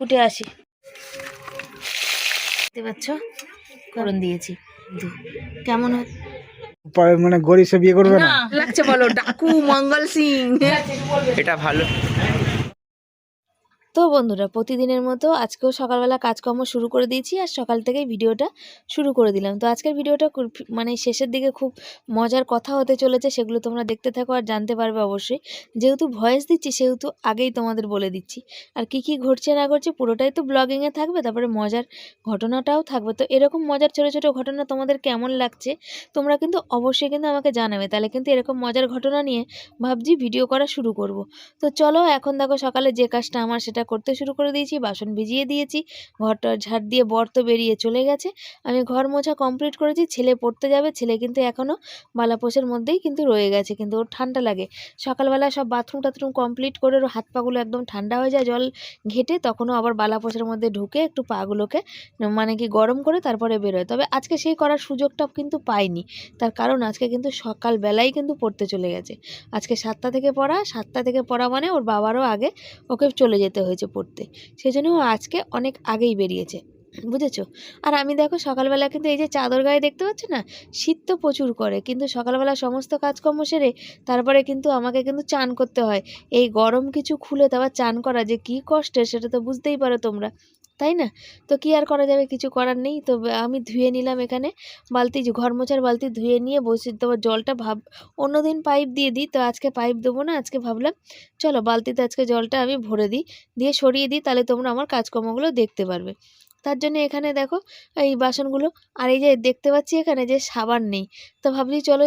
ফুটে আসি। দেখতে পাচ্ছ? করণ দিয়েছি। কেমন হয় পরে মানে গরিব সে বিয়ে করবে না লাগছে বলো ডাকু মঙ্গল সিং। এটা ভালো। তো বন্ধুরা, প্রতিদিনের মতো আজকেও সকালবেলা কাজকর্ম শুরু করে দিয়েছি আর সকাল থেকেই ভিডিওটা শুরু করে দিলাম। তো আজকের ভিডিওটা মানে শেষের দিকে খুব মজার কথা হতে চলেছে সেগুলো তোমরা দেখতে থাকো আর জানতে পারবে অবশ্যই। যেহেতু ভয়েস দিচ্ছি, সেহেতু আগেই তোমাদের বলে দিচ্ছি। আর কি কি ঘটছে না ঘটছে পুরোটাই তো ব্লগিংয়ে থাকবে, তারপরে মজার ঘটনাটাও থাকবে। তো এরকম মজার ছোটো ছোটো ঘটনা তোমাদের কেমন লাগছে, তোমরা কিন্তু অবশ্যই কিন্তু আমাকে জানাবে। তাহলে কিন্তু এরকম মজার ঘটনা নিয়ে ভাবছি ভিডিও করা শুরু করব। তো চলো এখন দেখো সকালে যে কাজটা আমার সেটা করতে শুরু করে দিয়েছি, বাসন ভিজিয়ে দিয়েছি ঘরটা ঝাড় দিয়ে বর তো বেরিয়ে চলে গেছে। আমি ঘর মোছা কমপ্লিট করেছি, ছেলে পড়তে যাবে, ছেলে কিন্তু এখনও বালাপোষের মধ্যেই কিন্তু রয়ে গেছে, কিন্তু ওর ঠান্ডা লাগে। সকালবেলা সব বাথরুম টাথরুম কমপ্লিট করে ওর হাত পাগুলো একদম ঠান্ডা হয়ে যায়, জল ঘেটে তখনও আবার বালাপোষের মধ্যে ঢুকে একটু পাগুলোকে মানে কি গরম করে তারপরে বেরোয়। তবে আজকে সেই করার সুযোগটা কিন্তু পাইনি, তার কারণ আজকে কিন্তু সকালবেলাই কিন্তু পড়তে চলে গেছে। আজকে সাতটা থেকে পড়া, সাতটা থেকে পড়া মানে ওর বাবারও আগে ওকে চলে যেতে হয়েছে পড়তে। সেই জন্য ও আজকে অনেক আগেই বেরিয়েছে, বুঝেছ? আর আমি দেখো সকালবেলা কিন্তু এই যে চাদর গায়ে দেখতে পাচ্ছ না? শীত তো প্রচুর করে, কিন্তু সকালবেলা সমস্ত কাজকর্ম সেরে তারপরে কিন্তু আমাকে কিন্তু চান করতে হয়। এই গরম কিছু খুলে তারপর চান করা যে কি কষ্টের সেটা তো বুঝতেই পারো তোমরা। তাই না? তো কি আর করা যাবে? কিছু করার নেই। তো আমি ধুয়ে নিলাম এখানে বালতি ঘর মোছার বালতি ধুয়ে নিয়ে বসে তারপর জলটা ভাব অন্যদিন পাইপ দিয়ে দিই। তো আজকে পাইপ দেবো না, আজকে ভাবলাম, চলো বালতিতে আজকে জলটা আমি ভরে দিই। দিয়ে সরিয়ে দিই, তাহলে তোমরা আমার কাজকর্মগুলো দেখতে পারবে। তার জন্য এখানে দেখো, এই বাসনগুলো। আর এই যে দেখতে পাচ্ছি এখানে যে সাবান নেই। তো ভাবছি চলো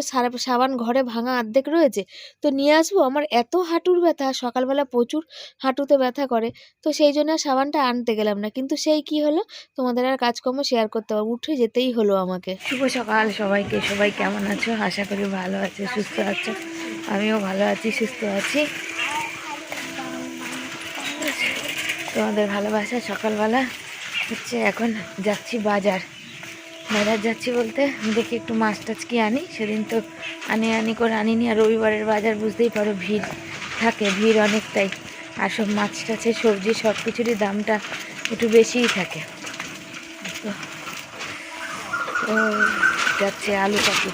সাবান ঘরে ভাঙা অর্ধেক রয়েছে। তো নিয়ে আসব। আমার এত হাঁটুর ব্যথা, সকালবেলা প্রচুর হাঁটুতে ব্যথা করে। তো সেই জন্য সাবানটা আনতে গেলাম না। কিন্তু সেই কি হলো? তোমাদের আর কাজকর্ম শেয়ার করতে পারব। উঠে যেতেই হলো আমাকে। শুভ সকাল সবাইকে। সবাই কেমন আছো? আশা করি ভালো আছে, সুস্থ আছো। আমিও ভালো আছি, সুস্থ আছি। তোমাদের ভালোবাসা সকালবেলা। হচ্ছে এখন যাচ্ছি বাজার। বাজার যাচ্ছি বলতে দেখি একটু মাছ টাছ কি আনি। সেদিন তো আনি আনি করে আনিনি আর রবিবারের বাজার বুঝতেই পারো ভিড় থাকে, ভিড় অনেকটাই। আর সব মাছ টাছের সবজি সব কিছুরই দামটা একটু বেশিই থাকে। তো যাচ্ছে আলু কাটি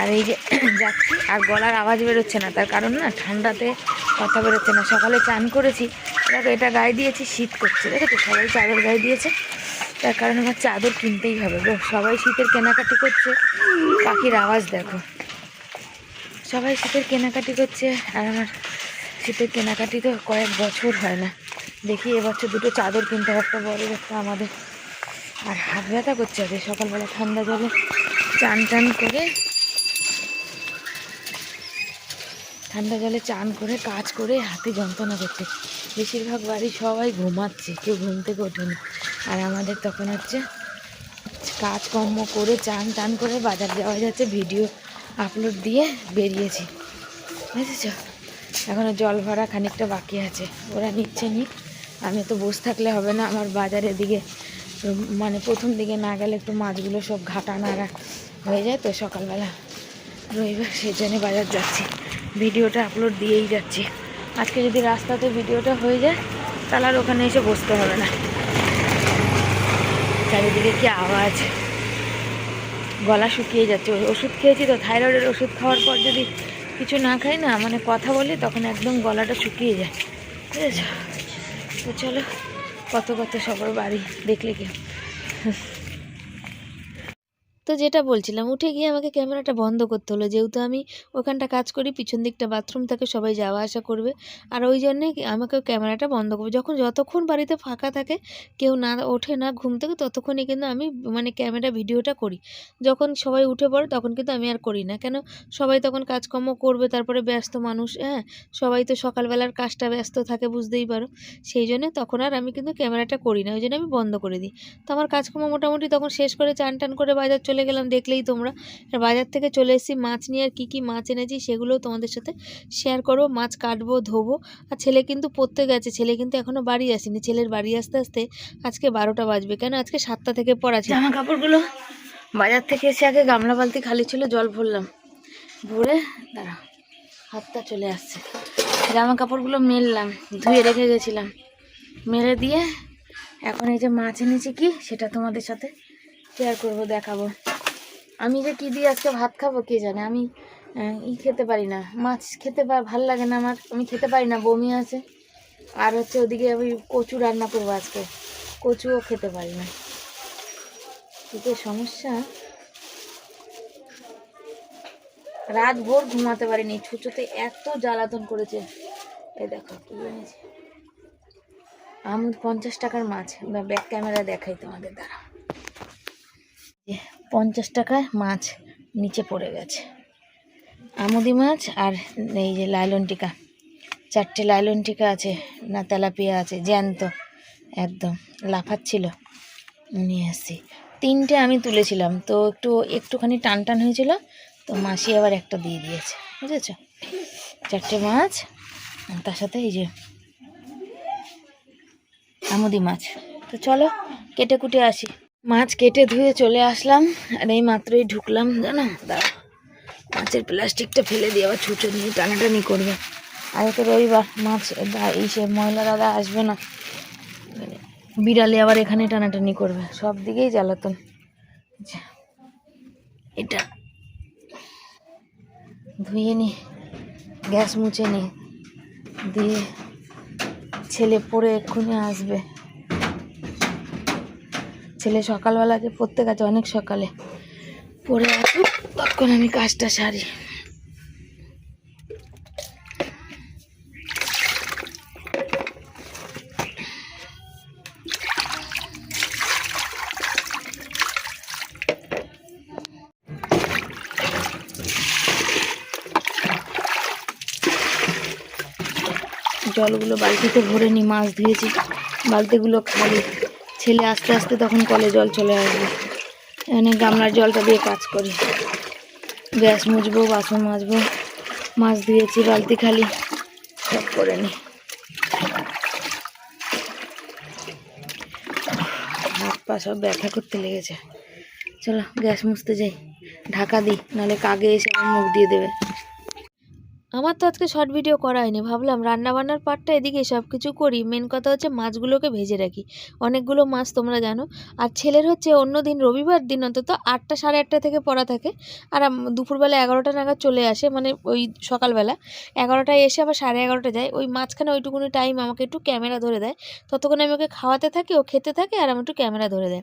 আর এই যে যাচ্ছি আর গলার আওয়াজ বেরোচ্ছে না। তার কারণ না ঠান্ডাতে কথা বেরোচ্ছে না। সকালে চান করেছি দেখো, এটা গায়ে দিয়েছি, শীত করছে। দেখো সবাই চাদর গায়ে দিয়েছে। তার কারণে আমার চাদর কিনতেই হবে গো। সবাই শীতের কেনাকাটি করছে। পাখির আওয়াজ দেখো। সবাই শীতের কেনাকাটি করছে। আর আমার শীতের কেনাকাটি তো কয়েক বছর হয় না। দেখি এবছর দুটো চাদর কিনতে হবে, একটা বড়, একটা আমাদের। আর হাত ব্যথা করছে আজকে সকালবেলা ঠান্ডা জলে। চান টান করে ঠান্ডা জলে চান করে, কাজ করে হাতে যন্ত্রণা করছে। বেশিরভাগ বাড়ি সবাই ঘুমাচ্ছে, কেউ ঘুম থেকে ওঠেনি আর আমাদের তখন হচ্ছে কাজকর্ম করে, চান টান করে বাজার যাওয়া যাচ্ছে, ভিডিও আপলোড দিয়ে বেরিয়েছি। বুঝেছ? এখনও জল ভরা খানিকটা বাকি আছে। ওরা নিচ্ছে নি। আমি তো বসে থাকলে হবে না। আমার বাজারের দিকে মানে প্রথম দিকে না গেলে একটু মাছগুলো সব ঘাটা নাড়া হয়ে যায় তো সকালবেলা রবিবার, সেই জন্যে বাজার যাচ্ছি। ভিডিওটা আপলোড দিয়েই যাচ্ছি। আজকে যদি রাস্তাতে ভিডিওটা হয়ে যায়, তাহলে আর ওখানে এসে বসতে হবে না। চারিদিকে কি আওয়াজ? গলা শুকিয়ে যাচ্ছে। ওষুধ খেয়েছি তো, থাইরয়েডের ওষুধ খাওয়ার পর যদি কিছু না খাই না মানে কথা বলি, তখন একদম গলাটা শুকিয়ে যায়। বুঝেছ? তো চলো, কত কত সবার বাড়ি দেখলে কি? তো যেটা বলছিলাম, উঠে গিয়ে আমাকে ক্যামেরাটা বন্ধ করতে হলো। যেহেতু আমি ওখানটা কাজ করি, পিছন দিকটা বাথরুম থাকে সবাই যাওয়া আসা করবে। আর ওই জন্যে আমাকে ক্যামেরাটা বন্ধ করবে। যখন যতক্ষণ বাড়িতে ফাঁকা থাকে, কেউ না ওঠে না ঘুম থেকে, ততক্ষণই কিন্তু আমি মানে ক্যামেরা ভিডিওটা করি। যখন সবাই উঠে পড়ে, তখন কিন্তু আমি আর করি না। কেন? সবাই তখন কাজকর্ম করবে, তারপরে ব্যস্ত মানুষ হ্যাঁ? সবাই তো সকালবেলার কাজটা ব্যস্ত থাকে, বুঝতেই পারো। সেই জন্য তখন আর আমি কিন্তু ক্যামেরাটা করি না। ওই জন্য আমি বন্ধ করে দিই। তো আমার কাজকর্ম মোটামুটি তখন শেষ করে চান টান করে বাজার চলে গেলাম দেখলেই তোমরা। আর বাজার থেকে চলে এসেছি, মাছ নিয়ে আর কী কী মাছ এনেছি সেগুলোও তোমাদের সাথে শেয়ার করব। মাছ কাটবো, ধোবো। আর ছেলে কিন্তু পড়তে গেছে, ছেলে কিন্তু এখনও বাড়ি আসেনি। ছেলের বাড়ি আসতে আসতে আজকে বারোটা বাজবে। কেন? আজকে সাতটা থেকে পড়া জামা কাপড়গুলো বাজার থেকে এসে আগে গামলা বালতি খালি ছিল, জল ভরলাম। ভরে দাঁড়া হাতটা চলে আসছে। জামা কাপড়গুলো মেললাম, ধুয়ে রেখে গেছিলাম। মেরে দিয়ে এখন এই যে মাছ এনেছি কি, সেটা তোমাদের সাথে শেয়ার করব, দেখাবো। আমি যে কি দিয়ে আজকে ভাত খাব কে জানে? আমি ই খেতে পারি না। মাছ খেতে ভালো লাগে না আমার। আমি খেতে পারি না, বমি আছে। আর হচ্ছে ওদিকে আমি কচু রান্না করব আজকে। কচুও খেতে পারি না। এতে সমস্যা। রাত ভোর ঘুমাতে পারিনি। ছুচোতে এত জ্বালাতন করেছে। এ দেখো কি এনেছে আমুদ পঞ্চাশ টাকার মাছ। ব্যাক ক্যামেরা দেখাই তোমাদের দ্বারা পঞ্চাশ টাকায় মাছ নিচে পড়ে গেছে। আমুদি মাছ আর এই যে লাইলন টিকা। চারটে লাইলন টিকা আছে, না তেলাপিয়া আছে, জ্যান্ত, একদম লাফাচ্ছিল। নিয়ে আসছি। তিনটে আমি তুলেছিলাম, তো একটু, একটুখানি টান টান হয়েছিল, তো মাসি আবার একটা দিয়ে দিয়েছে, বুঝেছ? চারটে মাছ তার সাথে এই যে আমুদি মাছ। তো চলো, কেটে কুটে আসি। মাছ কেটে ধুয়ে চলে আসলাম, আর এই মাত্রই ঢুকলাম, জানো? দাঁড়া মাছের প্লাস্টিকটা ফেলে দিয়ে আবার ছুঁচো নিয়ে টানাটানি করবে। আগে তো রবিবার, মাছ এই সে ময়লা দাদা আসবে না। বিড়ালে আবার এখানে টানাটানি করবে, সব দিকেই জ্বালাতন। এটা ধুয়ে নি, গ্যাস মুছে নি, দিয়ে ছেলে পড়ে এক্ষুনি আসবে। ছেলে সকালবেলাকে পড়তে গেছে, অনেক সকালে। পড়ে আসুক তখন আমি কাজটা সারি। জলগুলো বালতিতে ভরে নি, মাছ ধুয়েছি। বালতিগুলো খালি। ছেলে আস্তে আস্তে তখন কলে জল চলে আসবে। এখানে গামলার জলটা দিয়ে কাজ করি। গ্যাস মুছবো, বাসন মাজবো, মাছ ধুয়েছি, বালতি খালি, সব করে নি হাত পা সব ব্যথা করতে লেগেছে। চলো, গ্যাস মুছতে যাই। ঢাকা দিই, নাহলে কাগে এসে মুখ দিয়ে দেবে। আমার তো আজকে শর্ট ভিডিও করা হয়নি, ভাবলাম রান্না বান্নার পার্টটা এদিকে সব কিছু করি। মেন কথা হচ্ছে মাছগুলোকে ভেজে রাখি। অনেকগুলো মাছ তোমরা জানো। আর ছেলের হচ্ছে অন্য দিন রবিবার দিন অন্তত আটটা সাড়ে আটটা থেকে পড়া থাকে। আর দুপুরবেলা এগারোটা নাগাদ চলে আসে মানে ওই সকালবেলা। এগারোটায় এসে আবার সাড়ে এগারোটা যায়। ওই মাঝখানে ওইটুকুনি টাইম আমাকে একটু ক্যামেরা ধরে দেয়। ততক্ষণ আমি ওকে খাওয়াতে থাকি, ও খেতে থাকে আর আমি একটু ক্যামেরা ধরে দেয়।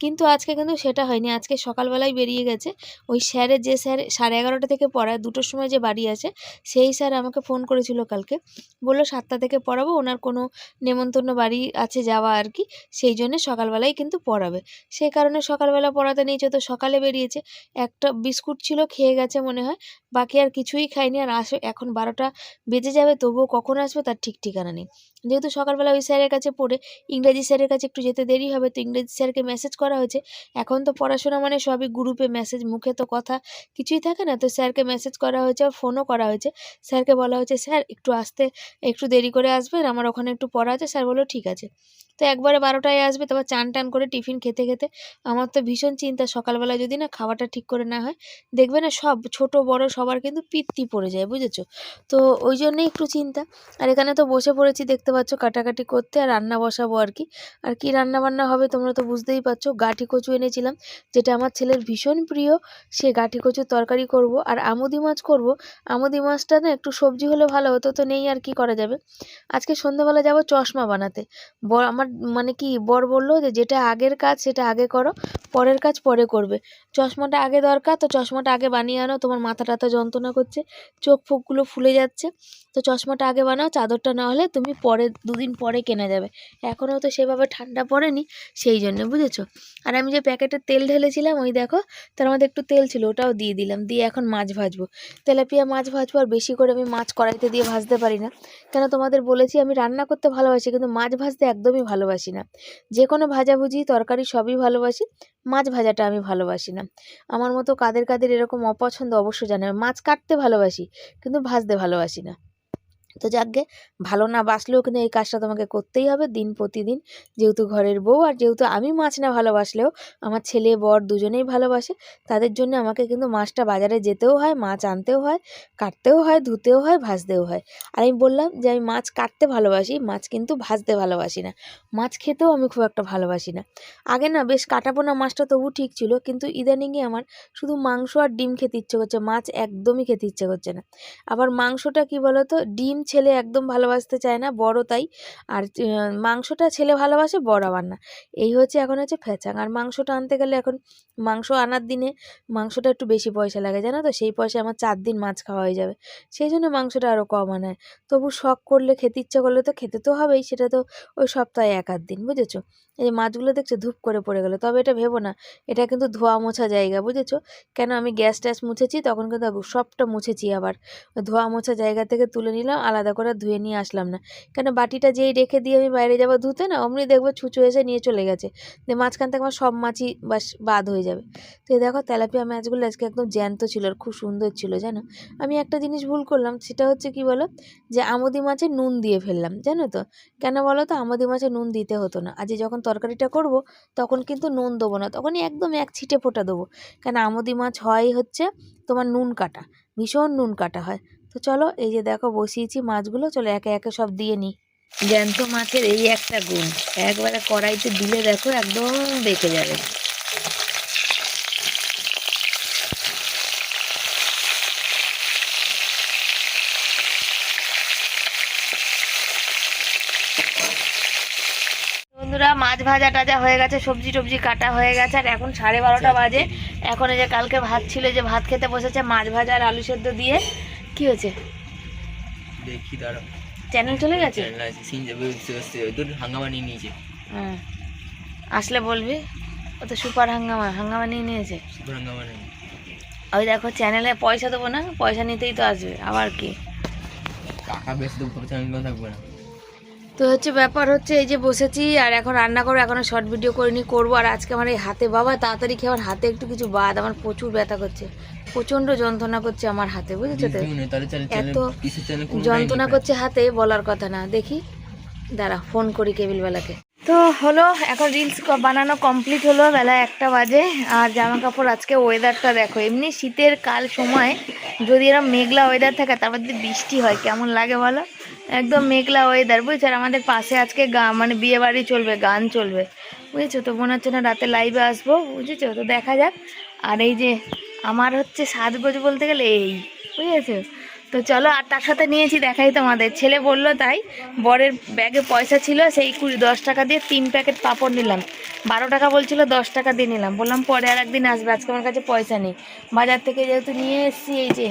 কিন্তু আজকে কিন্তু সেটা হয়নি। আজকে সকালবেলায় বেরিয়ে গেছে। ওই স্যারের যে স্যার সাড়ে এগারোটা থেকে পড়ায়, দুটোর সময় যে বাড়ি আসে সেই স্যার আমাকে ফোন করেছিল কালকে। বলল, সাতটা থেকে পড়াবো, ওনার কোনো নেমন্তন্ন বাড়ি আছে যাওয়া আর কি, সেই জন্যে সকালবেলায় কিন্তু পড়াবে। সেই কারণে সকালবেলা পড়াতে নিয়েছে তো সকালে বেরিয়েছে। একটা বিস্কুট ছিল, খেয়ে গেছে মনে হয়, বাকি আর কিছুই খায়নি, আর আসে, এখন বারোটা বেজে যাবে, তবুও কখন আসবে তার ঠিক ঠিকানা নেই। যেহেতু সকালবেলা ওই স্যারের কাছে পড়ে, ইংরেজি স্যারের কাছে একটু যেতে দেরি হবে, তো ইংরেজি স্যারকে মেসেজ করা হয়েছে। এখন তো পড়াশোনা মানে সবই গ্রুপে মেসেজ মুখে তো কথা কিছুই থাকে না, তো স্যারকে মেসেজ করা হয়েছে আর ফোনও করা হয়েছে। স্যারকে বলা হয়েছে, স্যার, একটু আসতে, একটু দেরি করে আসবেন, আমার ওখানে একটু পড়া আছে। স্যার বলল, ঠিক আছে। তো একবারে বারোটায় আসবে, তারপর চান টান করে টিফিন খেতে খেতে আমার তো ভীষণ চিন্তা সকালবেলা যদি না খাওয়াটা ঠিক করে না হয়, দেখবে না সব ছোট বড় সবার কিন্তু পিত্তি পড়ে যায়, বুঝেছ? তো ওই জন্যই একটু চিন্তা। আর এখানে তো বসে পড়েছি, দেখতে পাচ্ছ কাটাকাটি করতে আর রান্না বসাবো আর কি। আর কি রান্না বান্না হবে তোমরা তো বুঝতেই পারছ, গাঠি কচু এনেছিলাম, যেটা আমার ছেলের ভীষণ প্রিয়, সে গাঠি কচুর তরকারি করব। আর আমুদি মাছ করব, আমুদি মাছটা না একটু সবজি হলে ভালো হতো, তো নেই আর কি করা যাবে। আজকে সন্ধ্যাবেলা যাব চশমা বানাতে। বর আমার মানে কি, বর বলল যে যেটা আগের কাজ সেটা আগে করো, পরের কাজ পরে করবে। চশমাটা আগে দরকার, তো চশমাটা আগে বানিয়ে আনো, তোমার মাথা টাথা যন্ত্রণা করছে, চোখ ফোকগুলো ফুলে যাচ্ছে, তো চশমাটা আগে বানাও, চাদরটা না হলে তুমি পরে, দুদিন পরে কেনা যাবে। এখনও তো সেভাবে ঠান্ডা পড়েনি, সেই জন্য, বুঝেছ? আর আমি যে প্যাকেটের তেল ঢেলেছিলাম, ওই দেখো, তার মধ্যে একটু তেল ছিল, ওটাও দিয়ে দিলাম, দিয়ে এখন মাছ ভাজবো। তেলাপিয়া মাছ ভাজবো আর বেশি করে আমি মাছ কড়াইতে দিয়ে ভাজতে পারি না। কেন তোমাদের বলেছি আমি রান্না করতে ভালোবাসি, কিন্তু মাছ ভাজতে একদমই ভালোবাসি না। যে কোনো ভাজাভুজি, তরকারি সবই ভালোবাসি, মাছ ভাজাটা আমি ভালোবাসি না। আমার মতো কাদের কাদের এরকম অপছন্দ অবশ্য জানে মাছ কাটতে ভালোবাসি, কিন্তু ভাজতে ভালোবাসি না। তো যাকগে, ভালো না বাসলেও কিন্তু এই কাজটা তোমাকে করতেই হবে দিন প্রতিদিন। যেহেতু ঘরের বউ আর যেহেতু আমি মাছ না ভালোবাসলেও আমার ছেলে, বর দুজনেই ভালোবাসে, তাদের জন্য আমাকে কিন্তু মাছটা বাজারে যেতেও হয়, মাছ আনতেও হয়, কাটতেও হয়, ধুতেও হয়, ভাজতেও হয়। আর আমি বললাম যে আমি মাছ কাটতে ভালোবাসি, মাছ কিন্তু ভাজতে ভালোবাসি না। মাছ খেতেও আমি খুব একটা ভালোবাসি না। আগে না বেশ কাটাবো না মাছটা তবু ঠিক ছিল, কিন্তু ইদানিংয়ে আমার শুধু মাংস আর ডিম খেতে ইচ্ছে করছে, মাছ একদমই খেতে ইচ্ছে করছে না। আবার মাংসটা কি বলতো, ডিম ছেলে একদম ভালোবাসতে চায় না, বড় তাই। আর মাংসটা ছেলে ভালোবাসে, বড় আবার না। এই হচ্ছে এখন হচ্ছে ফ্যাচাং আর মাংসটা আনতে গেলে এখন মাংস আনার দিনে মাংসটা একটু বেশি পয়সা লাগে, জানো তো? সেই পয়সা আমার চার দিন মাছ খাওয়া হয়ে যাবে। সেই জন্য মাংসটা আরও কম আনায়। তবু শখ করলে, খেতে ইচ্ছা করলে তো খেতে তো হবেই, সেটা তো ওই সপ্তাহে এক আধ দিন, বুঝেছ? এই মাছগুলো দেখছ ধূপ করে পড়ে গেলো। তবে এটা ভেবো না, এটা কিন্তু ধোয়া মোছা জায়গা, বুঝেছ? কেন আমি গ্যাস ট্যাস মুছেছি, তখন কিন্তু সবটা মুছেছি আবার। ধোয়া মোছা জায়গা থেকে তুলে নিলাম আলাদা করে ধুয়ে নিয়ে আসলাম না। কেন বাটিটা যেই রেখে দিয়ে আমি বাইরে যাব ধুতে না, অমনি দেখব ছুঁচো এসে নিয়ে চলে গেছে। দিয়ে মাঝখান থেকে আমার সব মাছই বাস বাদ হয়ে যাবে। তো এই দেখো তেলাপিয়া মাছগুলো আজকে একদম জ্যান্ত ছিল আর খুব সুন্দর ছিল, জানো? আমি একটা জিনিস ভুল করলাম, সেটা হচ্ছে কি বলো? যে আমুদি মাছে নুন দিয়ে ফেললাম, জানো তো? কেন বলো তো? আমুদি মাছে নুন দিতে হতো না। আজ যখন তরকারিটা করব, তখন কিন্তু নুন দেবো না, তখনই একদম এক ছিটে ফোঁটা দেবো। কেন আমুদি মাছ হয় হচ্ছে তোমার নুন কাটা, ভীষণ নুন কাটা হয়। তো চলো এই যে দেখো বসিয়েছি মাছগুলো, চলো একে একে সব দিয়ে নিই। জ্যান্ত মাছের এই একটা গুণ। একবারে কড়াইতে দিলে দেখো একদম বেঁকে যাবে। বন্ধুরা, মাছ ভাজা টাজা হয়ে গেছে, সবজি টবজি কাটা হয়ে গেছে, আর এখন সাড়ে বারোটা বাজে। এখন এই যে কালকে ভাত ছিল, যে ভাত খেতে বসেছে মাছ ভাজা আর আলু সেদ্ধ দিয়ে। কি হয়েছে? দেখি দাঁড়া চ্যানেল চলে গেছে? চ্যানেল আছে সিন যাবে তোর হাঙ্গামা নিয়ে নিয়েছে। হ্যাঁ। আসলে বলবি ও তো সুপার হাঙ্গামা হাঙ্গামা নিয়ে নিয়েছে। সুপার হাঙ্গামা নেই। ওই দেখো চ্যানেলে পয়সা দেবো না পয়সা নিতেই তো আসবে আবার কি? টাকা বেশি দেবো চ্যানেল থাকবে না। তো হচ্ছে ব্যাপার হচ্ছে এই যে বসেছি আর এখন রান্না করব এখনও শর্ট ভিডিও করে করিনি করব। আর আজকে আমার এই হাতে বাবা তাড়াতাড়ি খেয়ে আমার হাতে একটু কিছু বাদ আমার প্রচুর ব্যথা করছে। প্রচণ্ড যন্ত্রণা করছে আমার হাতে বুঝেছ তো? এত যন্ত্রণা করছে হাতে বলার কথা না। দেখি দাঁড়া ফোন করি কেবিলওয়ালাকে তো হলো এখন রিলস বানানো কমপ্লিট হলো বেলা একটা বাজে। আর জামা কাপড় আজকে ওয়েদারটা দেখো এমনি শীতের কাল সময় যদি এরকম মেঘলা ওয়েদার থাকে তারপর যদি বৃষ্টি হয় কেমন লাগে বলো? একদম মেঘলা ওয়েদার বুঝছ? আর আমাদের পাশে আজকে গা মানে বিয়ে বাড়ি চলবে, গান চলবে, বুঝেছ? তো মনে হচ্ছে না রাতে লাইভে আসব, বুঝেছ? তো দেখা যাক। আর এই যে আমার হচ্ছে সাজগোজ বলতে গেলে এই, বুঝেছ? তো চলো, আর তার সাথে নিয়েছি, দেখাই তোমাদের। ছেলে বলল তাই, বরের ব্যাগে পয়সা ছিল, সেই কুড়ি, দশ টাকা দিয়ে তিন প্যাকেট পাঁপড় নিলাম। বারো টাকা বলছিল, দশ টাকা দিয়ে নিলাম। বললাম পরে আর একদিন আসবে, আজকে আমার কাছে পয়সা নেই। বাজার থেকে যেহেতু নিয়ে এসেছি, এই যে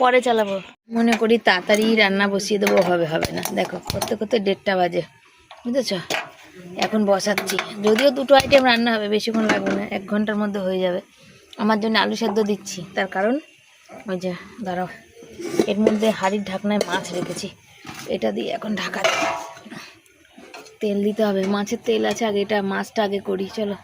পরে চালাবো। মনে করি তাড়াতাড়ি রান্না বসিয়ে দেবো, হবে হবে না। দেখো, করতে করতে দেড়টা বাজে। বুঝেছ? এখন বসাচ্ছি। যদিও দুটো আইটেম রান্না হবে, বেশিক্ষণ লাগবে না, এক ঘণ্টার মধ্যে হয়ে যাবে। আমার জন্য আলু সেদ্ধ দিচ্ছি। তার কারণ, ওই যে, দাঁড়াও। এর মধ্যে হাড়ির ঢাকনায় মাছ রেখেছি। এটা দিয়ে এখন ঢাকা তেল দিতে হবে। মাছের তেল আছে আগে, এটা মাছটা আগে করি, চলো।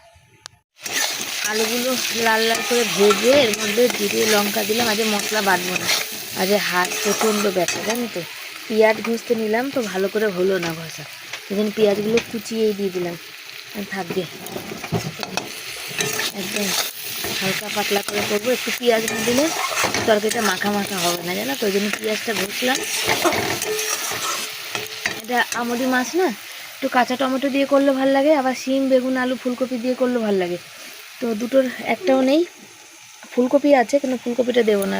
আলুগুলো লাল লাল করে ভেজে এর মধ্যে জিরে, লঙ্কা দিলাম। আজকে মশলা বাটবো না। আজকে হাত প্রচণ্ড ব্যথা, জানো তো। পেঁয়াজ ঘষতে নিলাম তো ভালো করে হলো না ঘষা। সেদিন পেঁয়াজগুলো কুচিয়েই দিয়ে দিলাম। থাকবে একদম হালকা পাতলা করে করব। একটু পেঁয়াজ না দিলে তরকারিটা মাখা মাখা হবে না, জানো তো। ওই জন্য পেঁয়াজটা ঘষলাম। এটা আমদি মাছ না, একটু কাঁচা টমেটো দিয়ে করলে ভালো লাগে, আবার শিম, বেগুন, আলু, ফুলকপি দিয়ে করলে ভালো লাগে। তো দুটোর একটাও নেই। ফুলকপি আছে, কিন্তু ফুলকপিটা দেবো না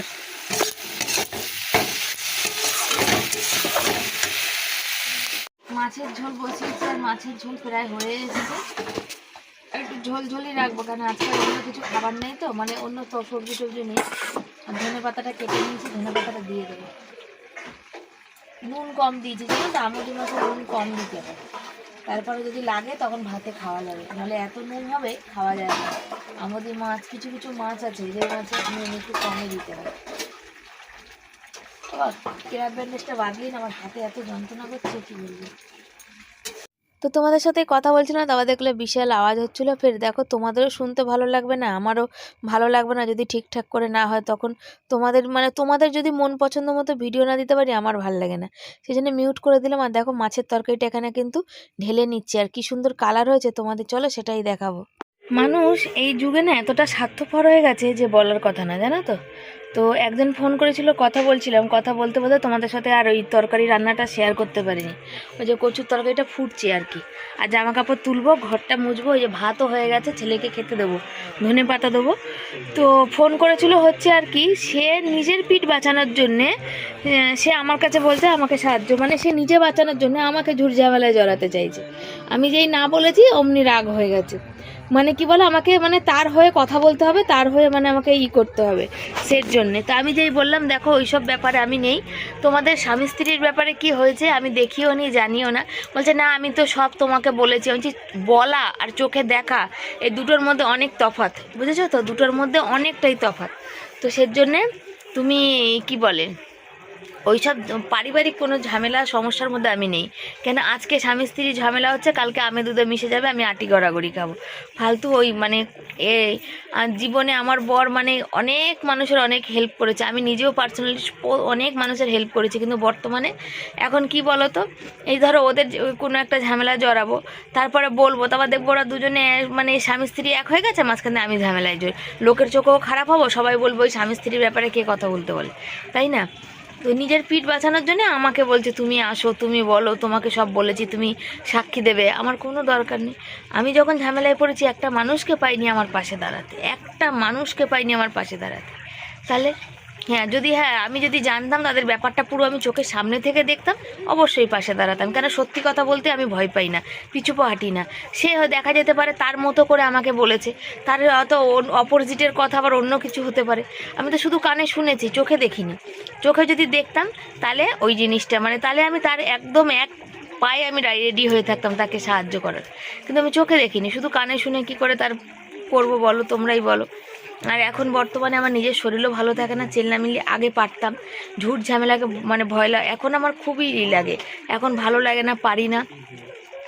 মাছের ঝোল বসিয়েছি, আর মাছের ঝোল প্রায় হয়ে এসেছে। একটু ঝোল ঝোলই রাখব কারণ আজকে অন্য কিছু খাবার নেই তো মানে অন্য সবজি টবজি নেই। ধনে পাতাটা কেটে নিয়েছি, ধনে পাতাটা দিয়ে দেবো। নুন কম দিয়েছি, জানো তো আমুদি মাছে নুন কম দিতে হবে। তারপরে যদি লাগে, তখন ভাতে খাওয়া যাবে। নাহলে এত নুন হবে, খাওয়া যাবে না। আমাদের মাছ, কিছু কিছু মাছ আছে, যে মাছের নুন একটু কমে দিতে হবে। কেরাত ব্যান্ডেজটা বাঁধলেই না, আমার হাতে এত যন্ত্রণা করছে, কি বলব? তো তোমাদের সাথে কথা বলছিলাম, তারপর দেখলে বিশাল আওয়াজ হচ্ছিল। ফের দেখো তোমাদেরও শুনতে ভালো লাগবে না, আমারও ভালো লাগবে না যদি ঠিকঠাক করে না হয় তখন তোমাদের মানে তোমাদের যদি মন পছন্দ মতো ভিডিও না দিতে পারি আমার ভালো লাগে না। সেই জন্য মিউট করে দিলাম আর দেখো মাছের তরকারিটা এখানে কিন্তু ঢেলে নিচ্ছে। আর কি সুন্দর কালার হয়েছে তোমাদের, চলো সেটাই দেখাবো। মানুষ এই যুগে না এতটা স্বার্থপর হয়ে গেছে যে বলার কথা না, জানো তো? তো একজন ফোন করেছিল, কথা বলছিলাম। কথা বলতে বলতে তোমাদের সাথে আর ওই তরকারি রান্নাটা শেয়ার করতে পারিনি। ওই যে কচুর তরকারিটা ফুটছে আর কি। আর জামা কাপড় তুলবো, ঘরটা মুছবো, ওই যে ভাতও হয়ে গেছে, ছেলেকে খেতে দেবো, ধনে পাতা দেবো। তো ফোন করেছিল হচ্ছে আর কি, সে নিজের পিঠ বাঁচানোর জন্যে সে আমার কাছে বলছে, আমাকে সাহায্য মানে সে নিজে বাঁচানোর জন্য আমাকে ঝুট ঝামেলায় জড়াতে চাইছে। আমি যেই না বলেছি, অমনি রাগ হয়ে গেছে। মানে কি বলে আমাকে মানে তার হয়ে কথা বলতে হবে তার হয়ে মানে আমাকে ই করতে হবে সের জন্যে। তো আমি যেই বললাম দেখো ওইসব ব্যাপারে আমি নেই। তোমাদের স্বামী স্ত্রীর ব্যাপারে কি হয়েছে আমি দেখিও নি জানিও না। বলছে না আমি তো সব তোমাকে বলেছি। বলছি, বলা আর চোখে দেখা এই দুটোর মধ্যে অনেক তফাৎ। বুঝেছ তো? দুটোর মধ্যে অনেকটাই তফাৎ। তো সের জন্যে তুমি কি বলে ওইসব পারিবারিক কোনো ঝামেলা, সমস্যার মধ্যে আমি নেই। কেন আজকে স্বামী স্ত্রীর ঝামেলা হচ্ছে, কালকে আমি দুধে মিশে যাবে, আমি আটি গড়াগড়ি খাব। ফালতু ওই মানে এ জীবনে আমার বর মানে অনেক মানুষের অনেক হেল্প করেছে। আমি নিজেও পার্সোনালি অনেক মানুষের হেল্প করেছি, কিন্তু বর্তমানে এখন কি বলো তো এই ধরো ওদের কোনো একটা ঝামেলা জড়াবো, তারপরে বলব, তারপর দেখব ওরা দুজনে মানে স্বামী স্ত্রী এক হয়ে গেছে, মাঝখানে আমি ঝামেলায় জড়ি। লোকের চোখেও খারাপ হব, সবাই বলব ওই স্বামী স্ত্রীর ব্যাপারে কে কথা বলতে বলে। তাই না? তো নিজের পিঠ বাঁচানোর জন্য আমাকে বলছে, তুমি আসো, তুমি বলো, তোমাকে সব বলেছি, তুমি সাক্ষী দেবে। আমার কোনো দরকার নেই। আমি যখন ঝামেলায় পড়েছি, একটা মানুষকে পাইনি আমার পাশে দাঁড়াতে, একটা মানুষকে পাইনি আমার পাশে দাঁড়াতে। তাহলে হ্যাঁ যদি হ্যাঁ আমি যদি জানতাম তাদের ব্যাপারটা পুরো আমি চোখের সামনে থেকে দেখতাম অবশ্যই পাশে দাঁড়াতাম। কেন সত্যি কথা বলতে আমি ভয় পাই না পিছু পা হাঁটি না। সে দেখা যেতে পারে তার মতো করে আমাকে বলেছে। তার হয়তো অপোজিটের কথা আবার অন্য কিছু হতে পারে। আমি তো শুধু কানে শুনেছি চোখে দেখিনি। চোখে যদি দেখতাম তাহলে ওই জিনিসটা মানে তাহলে আমি তার একদম এক পায়ে আমি রেডি হয়ে থাকতাম তাকে সাহায্য করার। কিন্তু আমি চোখে দেখিনি শুধু কানে শুনে কি করে তার করব বলো তোমরাই বলো। আর এখন বর্তমানে আমার নিজের শরীরও ভালো থাকে না চেল্লামিল্লি আগে পারতাম। ঝুট ঝামেলাকে মানে ভয় লাগে এখন আমার খুবই ই লাগে। এখন ভালো লাগে না, পারি না।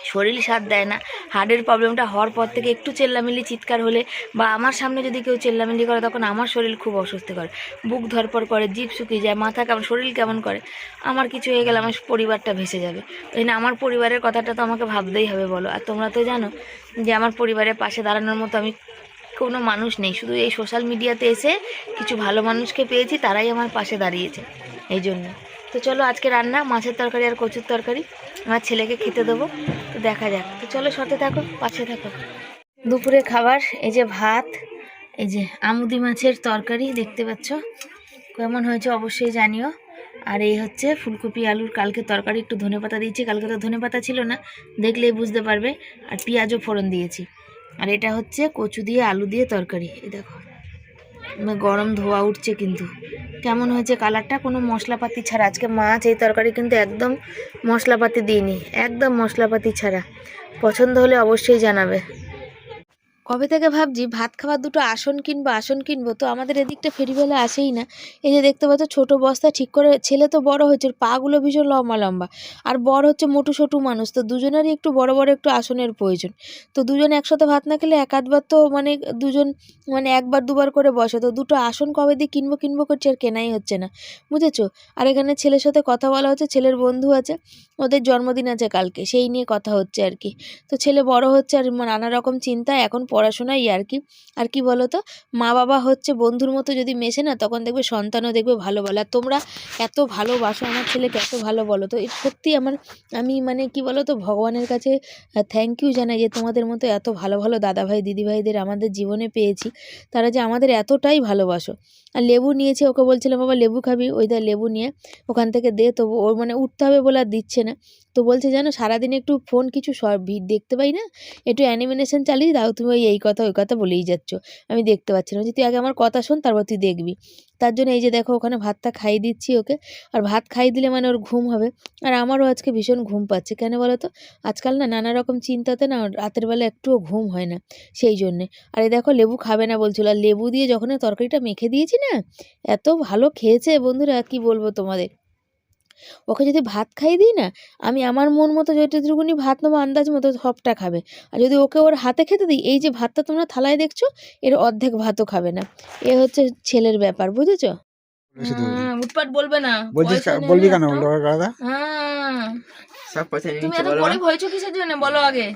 শরীর সাথ দেয় না। হার্টের প্রবলেমটা হওয়ার পর থেকে একটু চেল্লামিল্লি চিৎকার হলে বা আমার সামনে যদি কেউ চেল্লামিল্লি করে তখন আমার শরীর খুব অস্বস্তি করে। বুক ধরপর করে, জিভ শুকিয়ে যায়, মাথা কেমন শরীর কেমন করে? আমার কিছু হয়ে গেলে আমার পরিবারটা ভেসে যাবে। তাই না, আমার পরিবারের কথাটা তো আমাকে ভাবতেই হবে, বলো। আর তোমরা তো জানো যে আমার পরিবারের পাশে দাঁড়ানোর মতো আমি কোনো মানুষ নেই। শুধু এই সোশ্যাল মিডিয়াতে এসে কিছু ভালো মানুষকে পেয়েছি, তারাই আমার পাশে দাঁড়িয়েছে। এই জন্য। তো চলো আজকে রান্না, মাছের তরকারি আর কচুর তরকারি। আমার ছেলেকে খেতে দেবো। তো দেখা যাক। তো চলো সাথে থাকো, পাশে থাকো। দুপুরে খাবার, এই যে ভাত, এই যে আমুদি মাছের তরকারি, দেখতে পাচ্ছ? কেমন হয়েছে অবশ্যই জানিও। আর এই হচ্ছে ফুলকপি আলুর কালকে তরকারি, একটু ধনেপাতা দিয়েছি। কালকে তো ধনেপাতা ছিল না, দেখলেই বুঝতে পারবে। আর পেঁয়াজও ফোড়ন দিয়েছি। আর এটা হচ্ছে কচু দিয়ে আলু দিয়ে তরকারি, এই দেখো। গরম ধোয়া উঠছে কিন্তু। কেমন হয়েছে কালারটা? কোনো মশলাপাতি ছাড়া। আজকে মাছ এই তরকারি কিন্তু একদম মশলাপাতি দিইনি, একদম মশলাপাতি ছাড়া। পছন্দ হলে অবশ্যই জানাবে। কবে থেকে ভাবছি ভাত খাবার দুটো আসন কিনবো আসন কিনবো? তো আমাদের এদিকটা ফেরিওয়ালা আসেই না। এই যে দেখতে পাচ্ছ ছোটো বস্তা ঠিক করে, ছেলে তো বড় হয়েছে পাগুলো ভীষণ লম্বা লম্বা। আর বড় হচ্ছে মোটু সোটু মানুষ, তো দুজনেরই একটু বড় বড় একটু আসনের প্রয়োজন। তো দুজন একসাথে ভাত না খেলে এক আধবার তো মানে দুজন মানে একবার দুবার করে বসে। তো দুটো আসন কবে দিয়ে কিনবো কিনবো করছে আর কেনাই হচ্ছে না। বুঝেছ? আর এখানে ছেলের সাথে কথা বলা হচ্ছে, ছেলের বন্ধু আছে, ওদের জন্মদিন আছে কালকে, সেই নিয়ে কথা হচ্ছে আর কি। তো ছেলে বড় হচ্ছে আর নানা রকম চিন্তা এখন পড়াশোনাই আর কি। আর কি বলো তো মা বাবা হচ্ছে বন্ধুর মতো যদি মেশে না, তখন দেখবে সন্তানও দেখবে ভালো বলে। আর তোমরা এত ভালোবাসো আমার ছেলেকে, এত ভালো বলো। তো এর সত্যি আমার, আমি মানে কি বলো তো ভগবানের কাছে থ্যাংক ইউ জানাই যে তোমাদের মতো এত ভালো ভালো দাদাভাই, দিদিভাইদের আমাদের জীবনে পেয়েছি। তারা যে আমাদের এতটাই ভালোবাসো। আর লেবু নিয়েছে, ওকে বলছিলাম, বাবা, লেবু খাবি? ওই দা লেবু নিয়ে ওখান থেকে দে। তবু ওর মানে উঠতে হবে বলে আর দিচ্ছে না। তো বলছে, জানো, সারাদিন একটু ফোন, কিছু ভিড দেখতে পাই না? একটু অ্যানিমেশন চালিয়ে দাও, তুমি ওই এই কথা, ওই কথা বলেই যাচ্ছ। আমি দেখতে পাচ্ছি না। যে তুই আগে আমার কথা শোন, তারপর তুই দেখবি। তার জন্য এই যে দেখো, ওখানে ভাতটা খাইয়ে দিচ্ছি ওকে। আর ভাত খাইয়ে দিলে মানে ওর ঘুম হবে। আর আমারও আজকে ভীষণ ঘুম পাচ্ছে। কেন বলো তো? আজকাল না নানা রকম চিন্তাতে না রাতের বেলা একটুও ঘুম হয় না, সেই জন্যে। আর এই দেখো, লেবু খাবে না বলছিল। আর লেবু দিয়ে যখন তরকারিটা মেখে দিয়েছি না, এত ভালো খেয়েছে বন্ধুরা কি বলব তোমাদের? ওকে যদি ভাত খাইয়ে দিই না আমি আমার মন মতো যেটুকুনি ভাত নেব আন্দাজ মতো সবটা খাবে। আর যদি ওকে ওর হাতে খেতে দিই এই যে ভাতটা তোমরা থালায় দেখছ এর অর্ধেক ভাতও খাবে না। এ হচ্ছে ছেলের ব্যাপার বুঝেছ? হ্যাঁ, উৎপাত বলবে না। বলবি না কেন? হ্যাঁ। সব পয়সা নিয়ে তুমি এত। গরিব হয়েছো কিসের জন্য? বলো আগে।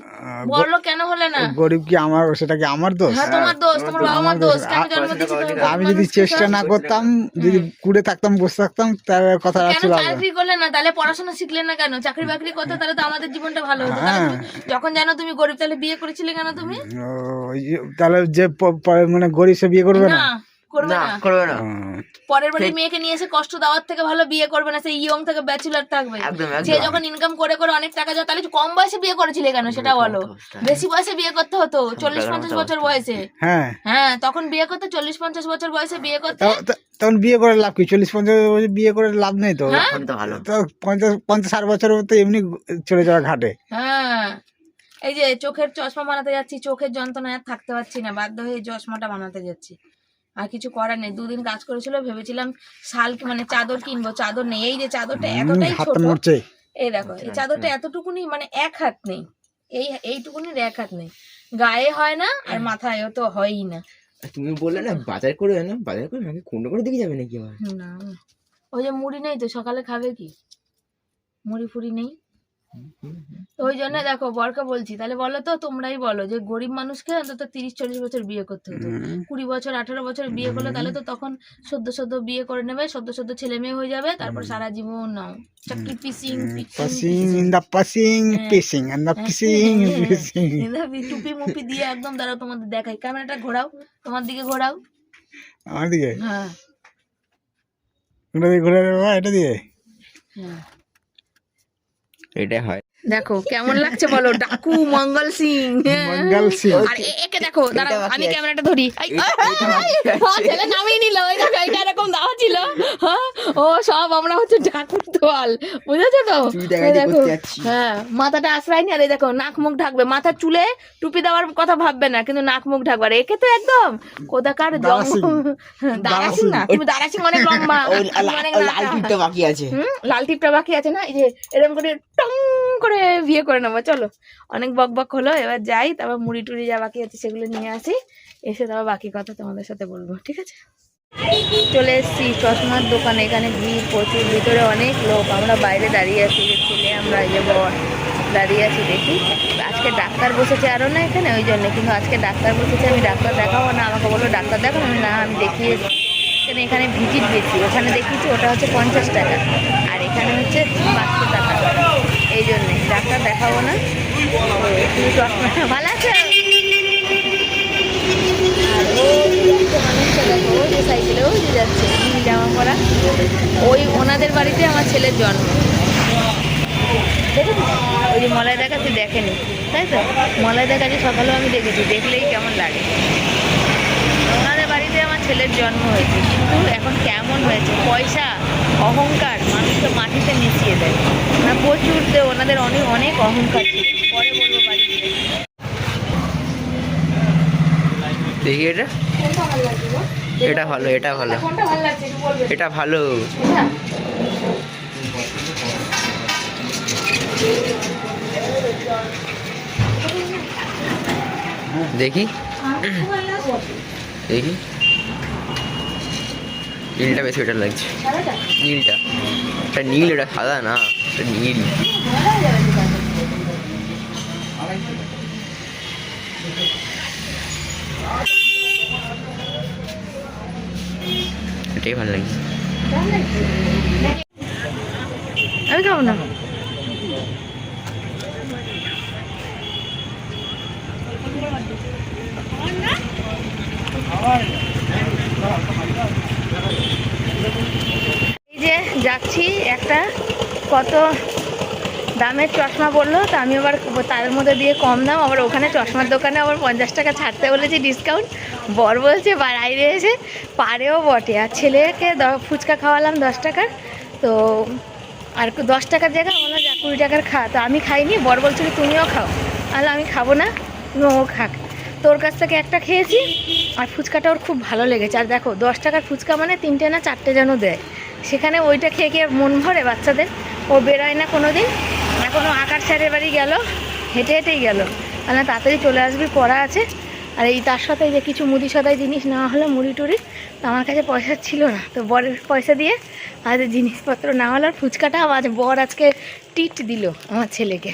বলো কেন হলে না? গরিব কি আমার সেটা কি আমার দোষ? হ্যাঁ তোমার দোষ তোমার বাবা মার দোষ। কেন জন্ম দিয়েছি আমি যদি চেষ্টা না করতাম যদি কুড়ে থাকতাম বসে থাকতাম তার কথা আর কেন না। চাকরি করলে না? তাহলে পড়াশোনা শিখলে না কেন? চাকরি বাকরি করতে তাহলে তো আমাদের জীবনটা ভালো হতো। হ্যাঁ। যখন জানো তুমি গরিব তাহলে বিয়ে করেছিলে কেন তুমি? ও, তাহলে যে মানে গরিব সে বিয়ে করবে না। করবে না না? করবে না। পরের মেয়েকে নিয়ে এসে কষ্ট দেওয়ার থেকে ভালো বিয়ে করবে না সেই ইয়ং থেকে ব্যাচেলার থাকবে। সে যখন ইনকাম করে করে অনেক টাকা যায় তাহলে কম বয়সে বিয়ে করেছিলে কেন? সেটা বলো। বেশি বয়সে বিয়ে করতে হতো চল্লিশ পঞ্চাশ বছর বয়সে। হ্যাঁ। হ্যাঁ তখন বিয়ে করতে চল্লিশ পঞ্চাশ বছর বয়সে বিয়ে করতে তখন বিয়ে করে লাভ কি? চল্লিশ পঞ্চাশ বছর বিয়ে করে লাভ নেই তো? হ্যাঁ? পঞ্চাশ পঞ্চাশ ষাট বছরের তো এমনি চলে যাওয়া ঘাটে। হ্যাঁ। এই যে চোখের চশমা বানাতে যাচ্ছি চোখের যন্ত্রণায় আর থাকতে পারছি না বাধ্য হয়ে চশমাটা বানাতে যাচ্ছি। আর কিছু করার নেই। দুদিন কাজ করেছিল ভেবেছিলাম শাল মানে চাদর কিনবো চাদর নেই। এই যে চাদরটা এতটাই ছোট এই দেখো এই চাদরটা এতটুকুনি মানে এক হাত নেই। এই এইটুকুনির এক হাত নেই। গায়ে হয় না আর মাথায়ও তো হয়ই না। তুমি বললে না বাজার করে না বাজার করে নাকি কোনটা করে দিকে যাবে নাকি না। ওই যে মুড়ি নেই তো সকালে খাবে কি? মুড়ি ফুড়ি নেই? ওই জন্য দেখো বরকে বলছি তাহলে বলো তো তোমরাই বলো যে গরিব মানুষকে অন্তত তিরিশ চল্লিশ বছর বিয়ে করতে হতো। কুড়ি বছর আঠারো বছর বিয়ে করলে তাহলে তো তখন সদ্য সদ্য বিয়ে করে নেবে সদ্য সদ্য ছেলে মেয়ে হয়ে যাবে তারপর সারা জীবন নাও। চাকরি pissing passing in the passing pissing and the pissing pissing. টুপি মুপি দিয়ে একদম দাঁড়াও তোমাদের দেখাই। ক্যামেরাটা ঘোরাও তোমার দিকে ঘোরাও। আমার দিকে? হ্যাঁ। ওটা দিয়ে ঘুরে দেবো এটা দিয়ে? হ্যাঁ। এটা হয়। দেখো কেমন লাগছে বলো? ডাকু মঙ্গল সিং হ্যাঁ। মঙ্গল সিং। আর একে দেখো দাঁড়াও আমি ক্যামেরাটা ধরি। ছেলে নামিয়ে নিল ওই দেখো এটা এরকম দেওয়া ছিল। হ্যাঁ ও সব আমরা হচ্ছে ঢাকুর তোয়াল বুঝেছ তো? দেখো হ্যাঁ মাথাটা আশ্রয় নি আর এই দেখো নাক মুখ ঢাকবে। মাথার চুলে টুপি দেওয়ার কথা ভাববে না কিন্তু নাক মুখ ঢাকবে। আর একে তো একদম কোথাকার দারাসিং। দারাসিং না? তুমি দারাসিং অনেক লম্বা। লাল টিপটা বাকি আছে। হুম লাল টিপটা বাকি আছে না? এই যে এরকম করে টং করে বিয়ে করে নেব, চলো। অনেক বক বক হলো, এবার যাই, তারপর মুড়ি টুড়ি যা বাকি আছে সেগুলো নিয়ে আসি, এসে তারপর বাকি কথা তোমাদের সাথে বলব, ঠিক আছে? চলে এসেছি, চশমার দোকানে, এখানে ভিড় প্রচুর, ভিতরে অনেক লোক, আমরা বাইরে দাঁড়িয়ে আছি, যে ছেলে আমরা যে বর দাঁড়িয়ে আছি, দেখি। আজকে ডাক্তার বসেছে আরও না এখানে, ওই জন্য, কিন্তু আজকে ডাক্তার বসেছে, আমি ডাক্তার দেখাবো না, আমাকে বলল ডাক্তার দেখাবো, আমি না, আমি দেখিয়েছি এখানে এখানে ভিজিট বেশি, ওখানে দেখিয়েছি ওটা হচ্ছে পঞ্চাশ টাকা, আর এখানে হচ্ছে পাঁচশো টাকা। এই জন্যে ডাক্তার দেখাবো না। তো শুধু চশমা ভালো আছে যে সাইকেলে ওই যে যাচ্ছে জামা পরা ওই ওনাদের বাড়িতে আমার ছেলের জন্ম। ওই যে মলাই দেখাচ্ছে দেখেনি, তাই তো? মলাই দেখাচ্ছে সকালেও আমি দেখেছি, দেখলেই কেমন লাগে। ওনাদের বাড়িতে আমার ছেলের জন্ম হয়েছে, কিন্তু এখন কেমন হয়েছে? পয়সা অহংকার মানুষকে মাটিতে মিশিয়ে দেয়। না, প্রচুর ওনাদের অনেক অনেক অহংকার পরে বলব বাড়িতে দেখি এটা। এটা ভালো এটা ভালো। এটা ভালো। দেখি। দেখি। নীলটা বেশি বেটার লাগছে। নীলটা। এটা নীল এটা সাদা না এটা নীল। এটাই ভালো লাগছে। আমি খাব না। এই যে যাচ্ছি একটা, কত দামের চশমা বলল তো আমি আবার তার মধ্যে দিয়ে কম দাম, আবার ওখানে চশমার দোকানে আবার পঞ্চাশ টাকা ছাড়তে বলেছি ডিসকাউন্ট বর বলছে বাইরে এসে পারেও বটে। আর ছেলেকে ফুচকা খাওয়ালাম দশ টাকার, তো আর দশ টাকার জায়গায় বলল যা কুড়ি টাকার খা, তো আমি খাইনি। বর বলছিল, তুমিও খাও। তাহলে আমি খাব না তুমি ও খাক। তোর কাছ থেকে একটা খেয়েছি, আর ফুচকাটা ওর খুব ভালো লেগেছে। আর দেখো, দশ টাকার ফুচকা মানে তিনটে না চারটে যেন দেয়। সেখানে ওইটা খেয়ে খেয়ে মন ভরে বাচ্চাদের। ও বেরোয় না কোনো দিন এখনও আকার স্যারের বাড়ি গেল। হেঁটে হেঁটেই গেল। মানে তাড়াতাড়ি চলে আসবি, পড়া আছে। আর এই তার সাথে যে কিছু মুদি সদাই জিনিস নেওয়া হলো, মুড়ি টুড়ি, তো আমার কাছে পয়সা ছিল না। তো বরের পয়সা দিয়ে আর জিনিসপত্র না হলো আর ফুচকাটা আজ বর আজকে টিট দিল আমার ছেলেকে।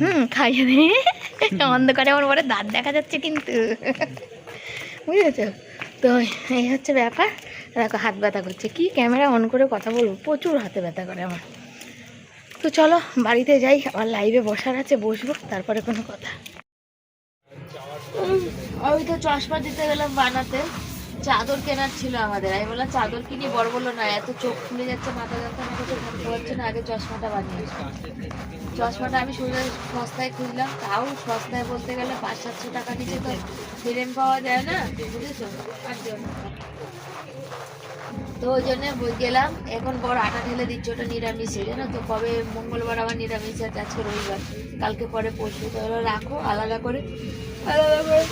হুম, খাইয়ে দিয়ে অন্ধকারে আমার বরে দাঁত দেখা যাচ্ছে কিন্তু। বুঝেছ? তো এই হচ্ছে ব্যাপার। দেখো হাত ব্যথা করছে। কি ক্যামেরা অন করে কথা বলব? প্রচুর হাতে ব্যথা করে আমার। তো চলো, বাড়িতে যাই, আবার লাইভে বসার আছে, বসবো, তারপরে কোনো কথা। আমি তো চশমা দিতে গেলাম বানাতে। চাদর কেনার ছিল আমাদের। আমি বললাম, চাদর কিনি, বড় বলল না, এত চোখ খুলে যাচ্ছে, মাথা যন্ত্রণা করতে থাকতে পারছে না, আগে চশমাটা বানিয়ে। চশমাটা আমি শুনে সস্তায় খুঁজলাম তাও সস্তায় বলতে গেলে পাঁচ, সাতশো টাকা নিচে তো ফ্রেম পাওয়া যায় না, বুঝেছ? আর তো ওই জন্য গেলাম। এখন পর আটা ঢেলে দিচ্ছে, ওটা নিরামিষে, জানো তো? কবে মঙ্গলবার আবার নিরামিষ আছে আজকে রবিবার। কালকে পরে পরশু, তো রাখো, আলাদা করে আলাদা করে।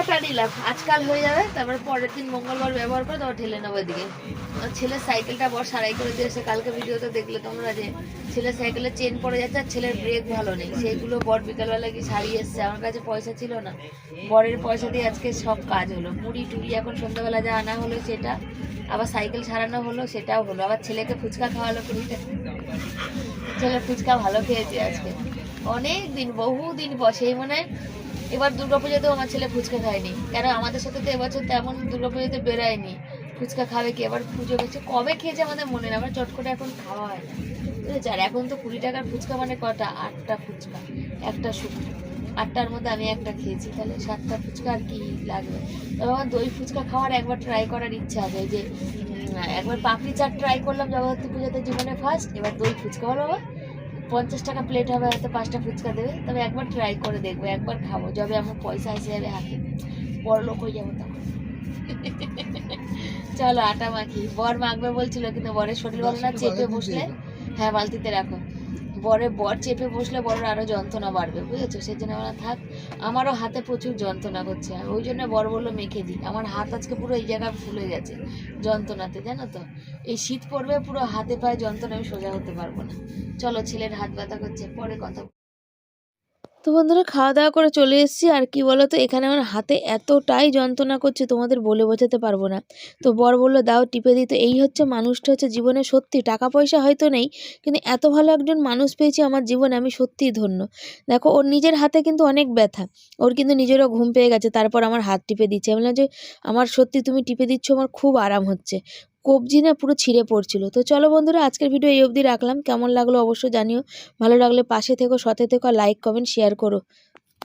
আটা নিলাম। আজকাল হয়ে যাবে, তারপরে পরের দিন মঙ্গলবার ব্যবহার করে তারপর ঢেলে নেব এদিকে। ছেলের সাইকেলটা বড় সারাই করে দিয়েছে, কালকে ভিডিওতে দেখলে তোমরা যে ছেলের সাইকেলের চেন পড়ে যাচ্ছে আর ছেলের ব্রেক ভালো নেই। সেইগুলো বর বিকালবেলা কি সারিয়ে এসছে? আমার কাছে পয়সা ছিল না। বরের পয়সা দিয়ে আজকে সব কাজ হলো। মুড়ি টুড়ি এখন সন্ধ্যাবেলা যা আনা হলো সেটা, আবার সাইকেল সারানো হলো সেটাও হলো। আবার ছেলেকে ফুচকা খাওয়ালো কুড়িটা ছেলে ফুচকা ভালো খেয়েছে আজকে। অনেক দিন বহু দিন পর, সেই মনে এবার দুর্গাপুজোতেও আমার ছেলে ফুচকা খায়নি। কেন? আমাদের সাথে তো এবছর তেমন দুর্গাপুজোতে বেরোয়নি ফুচকা খাবে কি? এবার পুজো গেছে কবে খেয়েছে আমাদের মনে নেই। আমার চট করে এখন খাওয়া হয় না। বুঝেছ? আর এখন তো কুড়ি টাকার ফুচকা মানে কটা? আটটা ফুচকা। একটা শুকনো আটটার মধ্যে আমি একটা খেয়েছি। তাহলে সাতটা ফুচকা আর কি লাগবে? তবে আমার দই ফুচকা খাওয়ার একবার ট্রাই করার ইচ্ছা আছে। যে একবার পাপড়ি চাট ট্রাই করলাম জগদ্ধাত্রী পুজোতে জীবনে ফার্স্ট এবার দই ফুচকা। বাবা। পঞ্চাশ টাকা প্লেট হবে হয়তো পাঁচটা ফুচকা দেবে। তবে একবার ট্রাই করে দেখব একবার খাব। যবে আমার পয়সা এসে যাবে হাতে। বড় লোক হয়ে যাব তখন। চলো আটা মাখি। বর মাখবে বলছিল কিন্তু বরের শরীর ভালো না চেপে বসলে। হ্যাঁ বালতিতে রাখো। বরে বর চেপে বসলে বরের আরও যন্ত্রণা বাড়বে, বুঝেছ? সেই জন্য আমরা থাক, আমারও হাতে প্রচুর যন্ত্রণা করছে ওই জন্য বর বলল, মেখে দিই আমার হাত আজকে পুরো এই জায়গা ফুলে গেছে যন্ত্রণাতে, জানো তো? এই শীত পড়বে, পুরো হাতে পায়ে যন্ত্রণা আমি সোজা হতে পারব না। চলো, ছেলের হাত ব্যথা করছে, পরে কথা তো বন্ধুরা খাওয়া দাওয়া করে চলে এসেছি। আর কি বলো তো এখানে আমার হাতে এতটাই যন্ত্রণা করছে, তোমাদের বলে বোঝাতে পারব না। তো বর বলল, দাও টিপে দিই। তো এই হচ্ছে মানুষটা হচ্ছে জীবনে সত্যি টাকা পয়সা হয়তো নেই, কিন্তু এত ভালো একজন মানুষ পেয়েছি আমার জীবনে, আমি সত্যিই ধন্য। দেখো, ওর নিজের হাতে কিন্তু অনেক ব্যথা, ওর কিন্তু নিজেরও ঘুম পেয়ে গেছে, তারপর আমার হাত টিপে দিচ্ছে। আমি যে, আমার সত্যি তুমি টিপে দিচ্ছ, আমার খুব আরাম হচ্ছে। কবজি না পুরো ছিঁড়ে পড়ছিল। তো চলো বন্ধুরা, আজকের ভিডিও এই অবধি রাখলাম। কেমন লাগল অবশ্যই জানিও। ভালো লাগলে পাশে থেকো, সাথে থেকো লাইক কমেন্ট শেয়ার করো।